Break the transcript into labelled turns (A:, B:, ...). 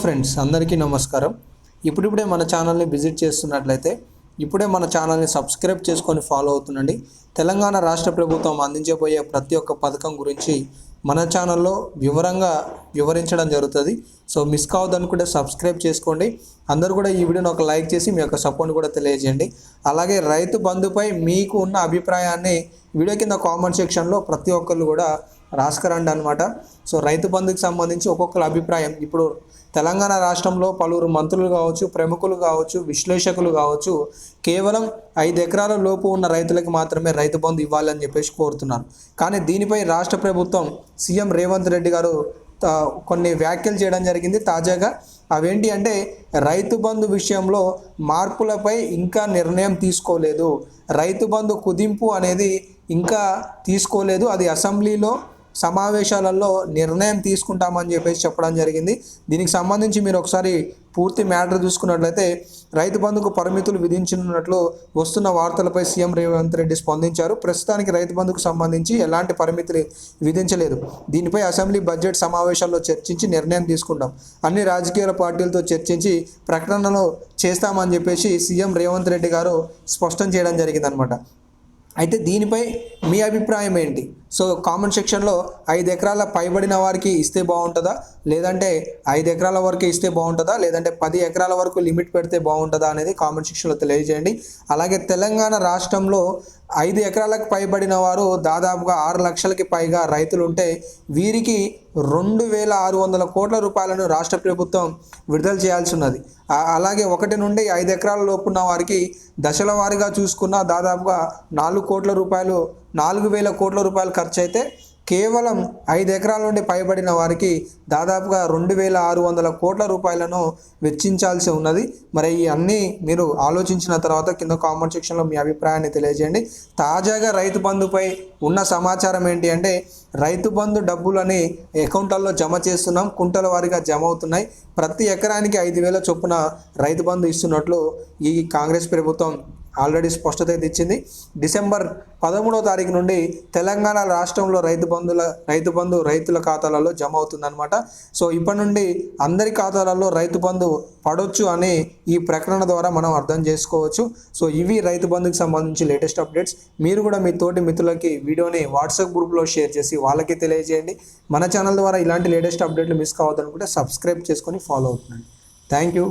A: Friends అందరికీ నమస్కారం. ఇప్పుడిప్పుడే మన ఛానల్ని విజిట్ చేస్తున్నట్లయితే ఇప్పుడే మన ఛానల్ని సబ్స్క్రైబ్ చేసుకొని ఫాలో అవుతుండండి. తెలంగాణ రాష్ట్ర ప్రభుత్వం అందించబోయే ప్రతి ఒక్క పథకం గురించి మన ఛానల్లో వివరంగా వివరించడం జరుగుతుంది. సో మిస్ కావద్దనుకుంటే సబ్స్క్రైబ్ చేసుకోండి. అందరూ కూడా ఈ వీడియోని ఒక లైక్ చేసి మీ యొక్క సపోర్ట్ కూడా తెలియజేయండి. అలాగే రైతు బంధుపై మీకు ఉన్న అభిప్రాయాన్ని వీడియో కింద కామెంట్ సెక్షన్లో ప్రతి ఒక్కరు కూడా రాసుకురండి అనమాట సో రైతు బంధుకి సంబంధించి ఒక్కొక్కరి అభిప్రాయం. ఇప్పుడు తెలంగాణ రాష్ట్రంలో పలువురు మంత్రులు కావచ్చు ప్రముఖులు కావచ్చు విశ్లేషకులు కావచ్చు కేవలం ఐదు ఎకరాల లోపు ఉన్న రైతులకు మాత్రమే రైతు బంధు ఇవ్వాలని చెప్పేసి కోరుతున్నారు. కానీ దీనిపై రాష్ట్ర ప్రభుత్వం సీఎం రేవంత్ రెడ్డి గారు కొన్ని వ్యాఖ్యలు చేయడం జరిగింది. తాజాగా అవేంటి అంటే రైతు బంధు విషయంలో మార్పులపై ఇంకా నిర్ణయం తీసుకోలేదు. రైతు బంధు కుదింపు అనేది ఇంకా తీసుకోలేదు. అది అసెంబ్లీలో సమావేశాలలో నిర్ణయం తీసుకుంటామని చెప్పేసి చెప్పడం జరిగింది. దీనికి సంబంధించి మీరు ఒకసారి పూర్తి మ్యాటర్ చూసుకున్నట్లయితే రైతు బంధుకు పరిమితులు విధించనున్నట్లు వస్తున్న వార్తలపై సీఎం రేవంత్ రెడ్డి స్పందించారు. ప్రస్తుతానికి రైతు బంధుకు సంబంధించి ఎలాంటి పరిమితులు విధించలేదు. దీనిపై అసెంబ్లీ బడ్జెట్ సమావేశాల్లో చర్చించి నిర్ణయం తీసుకుంటాం. అన్ని రాజకీయ పార్టీలతో చర్చించి ప్రకటనలు చేస్తామని చెప్పేసి సీఎం రేవంత్ రెడ్డి గారు స్పష్టం చేయడం జరిగిందనమాట అయితే దీనిపై మీ అభిప్రాయం ఏంటి? సో కామెంట్ సెక్షన్లో ఐదు ఎకరాల పైబడిన వారికి ఇస్తే బాగుంటుందా? లేదంటే ఐదు ఎకరాల వరకు ఇస్తే బాగుంటుందా? లేదంటే పది ఎకరాల వరకు లిమిట్ పెడితే బాగుంటుందా అనేది కామెంట్ సెక్షన్లో తెలియజేయండి. అలాగే తెలంగాణ రాష్ట్రంలో ఐదు ఎకరాలకు పైబడిన వారు దాదాపుగా ఆరు లక్షలకి పైగా రైతులు ఉంటే వీరికి రెండు వేల ఆరు వందల కోట్ల రూపాయలను రాష్ట్ర ప్రభుత్వం విడుదల చేయాల్సి ఉన్నది అలాగే ఒకటి నుండి ఐదు ఎకరాల లోపు ఉన్న వారికి దశల వారీగా చూసుకున్న దాదాపుగా నాలుగు కోట్ల రూపాయలు నాలుగు వేల కోట్ల రూపాయలు ఖర్చు అయితే కేవలం ఐదు ఎకరాల నుండి పైబడిన వారికి దాదాపుగా రెండు వేల ఆరు వందల కోట్ల రూపాయలను వెచ్చించాల్సి ఉన్నది. మరి ఈ అన్నీ మీరు ఆలోచించిన తర్వాత కింద కామెంట్ సెక్షన్లో మీ అభిప్రాయాన్ని తెలియజేయండి. తాజాగా రైతు బంధుపై ఉన్న సమాచారం ఏంటి అంటే రైతు బంధు డబ్బులని అకౌంట్లలో జమ చేస్తున్నాం కుంటల వారీగా జమ అవుతున్నాయి. ప్రతి ఎకరానికి ఐదు వేల చొప్పున రైతు బంధు ఇస్తున్నట్లు ఈ కాంగ్రెస్ ప్రభుత్వం ఆల్రెడీ స్పష్టత అయితే ఇచ్చింది. డిసెంబర్ పదమూడవ తారీఖు నుండి తెలంగాణ రాష్ట్రంలో రైతు బంధుల రైతు బంధు రైతుల ఖాతాలలో జమ అవుతుందన్నమాట. సో ఇప్పటి నుండి అందరి ఖాతాలలో రైతు బంధు పడవచ్చు అని ఈ ప్రకటన ద్వారా మనం అర్థం చేసుకోవచ్చు. సో ఇవి రైతు బంధుకి సంబంధించి లేటెస్ట్ అప్డేట్స్. మీరు కూడా మీ తోటి మిత్రులకి వీడియోని వాట్సాప్ గ్రూప్లో షేర్ చేసి వాళ్ళకి తెలియజేయండి. మన ఛానల్ ద్వారా ఇలాంటి లేటెస్ట్ అప్డేట్లు మిస్ కావద్దనుకుంటే సబ్స్క్రైబ్ చేసుకొని ఫాలో అవుతున్నాను థ్యాంక్ యూ.